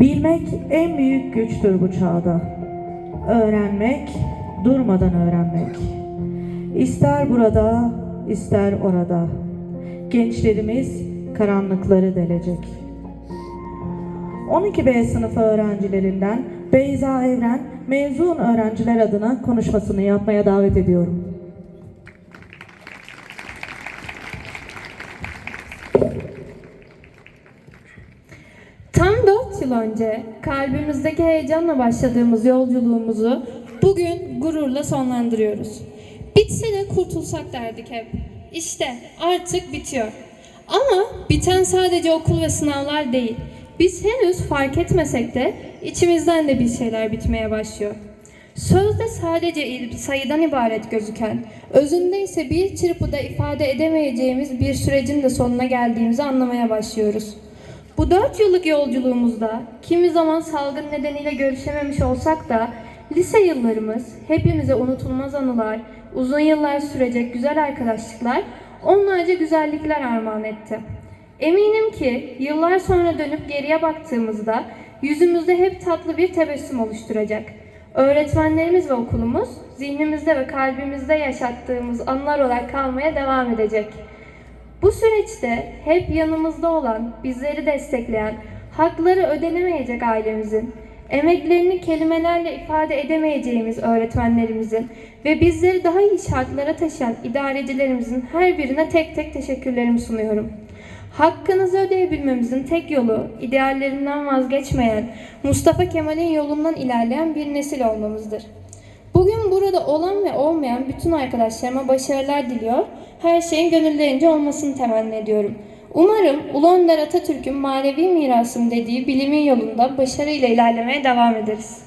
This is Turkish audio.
Bilmek en büyük güçtür bu çağda. Öğrenmek, durmadan öğrenmek. İster burada, ister orada. Gençlerimiz karanlıkları delecek. 12B sınıfı öğrencilerinden Beyza Evren mezun öğrenciler adına konuşmasını yapmaya davet ediyorum. Tam 4 yıl önce kalbimizdeki heyecanla başladığımız yolculuğumuzu bugün gururla sonlandırıyoruz. Bitse de kurtulsak derdik hep. İşte artık bitiyor. Ama biten sadece okul ve sınavlar değil. Biz henüz fark etmesek de içimizden de bir şeyler bitmeye başlıyor. Sözde sadece sayıdan ibaret gözüken, özünde ise bir çırpıda ifade edemeyeceğimiz bir sürecin de sonuna geldiğimizi anlamaya başlıyoruz. Bu dört yıllık yolculuğumuzda kimi zaman salgın nedeniyle görüşememiş olsak da lise yıllarımız hepimize unutulmaz anılar, uzun yıllar sürecek güzel arkadaşlıklar, onlarca güzellikler armağan etti. Eminim ki yıllar sonra dönüp geriye baktığımızda yüzümüzde hep tatlı bir tebessüm oluşturacak. Öğretmenlerimiz ve okulumuz zihnimizde ve kalbimizde yaşattığımız anılar olarak kalmaya devam edecek. Bu süreçte hep yanımızda olan, bizleri destekleyen, hakları ödenemeyecek ailemizin, emeklerini kelimelerle ifade edemeyeceğimiz öğretmenlerimizin ve bizleri daha iyi şartlara taşıyan idarecilerimizin her birine tek tek teşekkürlerimi sunuyorum. Hakkınızı ödeyebilmemizin tek yolu ideallerinden vazgeçmeyen, Mustafa Kemal'in yolundan ilerleyen bir nesil olmamızdır. Bugün burada olan ve olmayan bütün arkadaşlarıma başarılar diliyor. Her şeyin gönüllerince olmasını temenni ediyorum. Umarım Ulu Önder Atatürk'ün manevi mirasım dediği bilimin yolunda başarıyla ilerlemeye devam ederiz.